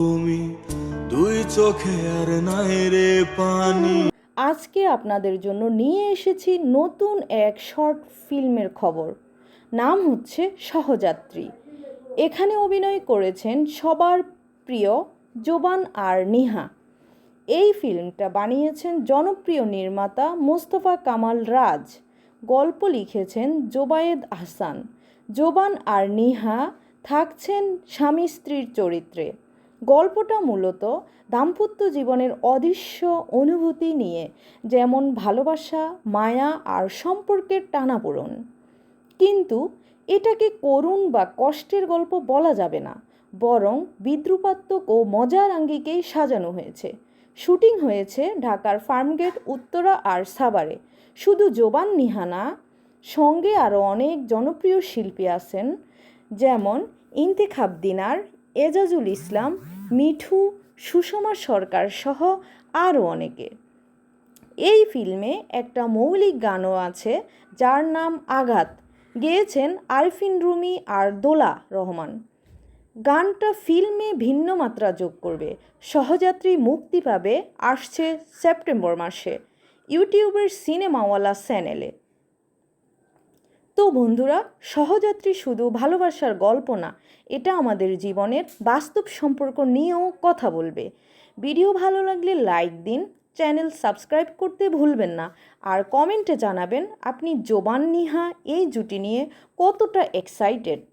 দুই আজকে আপনাদের জন্য নিয়ে এসেছি নতুন এক শর্ট ফিল্মের খবর। নাম হচ্ছে সহযাত্রী। এখানে অভিনয় করেছেন সবার প্রিয় জোবান আর নিহা। এই ফিল্মটা বানিয়েছেন জনপ্রিয় নির্মাতা মোস্তফা কামাল রাজ। গল্প লিখেছেন জোবায়েদ আহসান। জোবান আর নিহা থাকছেন স্বামী স্ত্রীর চরিত্রে। গল্পটা মূলত দাম্পত্য জীবনের অদৃশ্য অনুভূতি নিয়ে, যেমন ভালোবাসা, মায়া আর সম্পর্কের টানাপোড়ন। কিন্তু এটাকে করুণ বা কষ্টের গল্প বলা যাবে না, বরং বিদ্রুপাত্মক ও মজার আঙ্গিকেই সাজানো হয়েছে। শুটিং হয়েছে ঢাকার ফার্মগেট, উত্তরা আর সাভারে। শুধু জোবান নিহানা, সঙ্গে আরও অনেক জনপ্রিয় শিল্পী আছেন, যেমন ইন্তেখাব দিনার, এজাজুল ইসলাম মিঠু, সুষমা সরকার সহ আরও অনেকে। এই ফিল্মে একটা মৌলিক গানও আছে যার নাম আঘাত। গেয়েছেন আরফিন রুমি আর দোলা রহমান। গানটা ফিল্মে ভিন্ন মাত্রা যোগ করবে। সহযাত্রী মুক্তি পাবে আসছে সেপ্টেম্বর মাসে। ইউটিউবের সিনেমাওয়ালা চ্যানেলে। তো বন্ধুরা, সহযাত্রী শুধু ভালোবাসার গল্প না, এটা আমাদের জীবনের বাস্তব সম্পর্ক নিয়েও কথা বলবে। ভিডিও ভালো লাগলে লাইক দিন, চ্যানেল সাবস্ক্রাইব করতে ভুলবেন না, আর কমেন্টে জানাবেন আপনি জোবান নিহা এই জুটি নিয়ে কতটা এক্সাইটেড